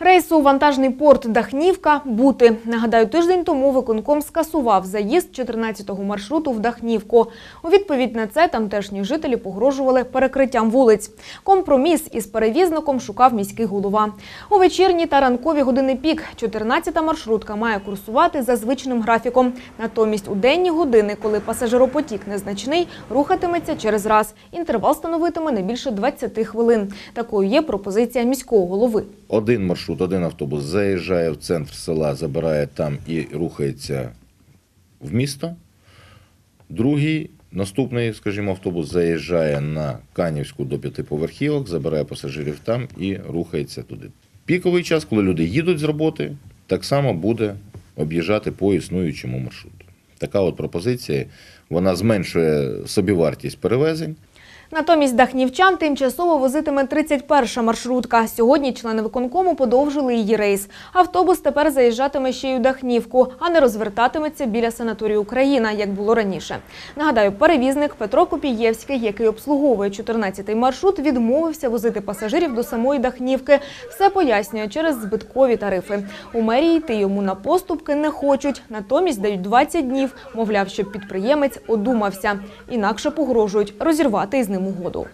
Рейсу у вантажний порт Дахнівка бути. Нагадаю, тиждень тому виконком скасував заїзд 14-го маршруту в Дахнівку. У відповідь на це тамтешні жителі погрожували перекриттям вулиць. Компроміс із перевізником шукав міський голова. У вечірні та ранкові години пік 14-та маршрутка має курсувати за звичним графіком. Натомість у денні години, коли пасажиропотік незначний, рухатиметься через раз. Інтервал становитиме не більше 20 хвилин. Такою є пропозиція міського голови. Один маршрут, один автобус заїжджає в центр села, забирає там і рухається в місто. Другий, наступний, скажімо, автобус заїжджає на Канівську до п'ятиповерхівок, забирає пасажирів там і рухається туди. Піковий час, коли люди їдуть з роботи, так само буде об'їжджати по існуючому маршруту. Така от пропозиція, вона зменшує собівартість перевезень. Натомість дахнівчан тимчасово возитиме 31-ша маршрутка. Сьогодні члени виконкому подовжили її рейс. Автобус тепер заїжджатиме ще й у Дахнівку, а не розвертатиметься біля санаторію Україна, як було раніше. Нагадаю, перевізник Петро Копієвський, який обслуговує 14-й маршрут, відмовився возити пасажирів до самої Дахнівки. Все пояснює через збиткові тарифи. У мерії йти йому на поступки не хочуть. Натомість дають 20 днів, мовляв, щоб підприємець одумався. Інакше погрожують розірвати із ним угоду.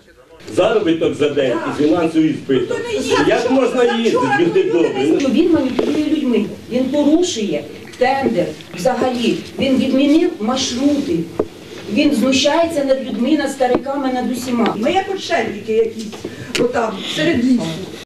Заробіток за день і фінансовий збиток. Як можна їздити? Люди добрі. він маніпулює людьми, він порушує тендер взагалі, він відмінив маршрути, він знущається над людьми, над стариками, над усіма. Ми як отшельники якісь, отам, серед лісу.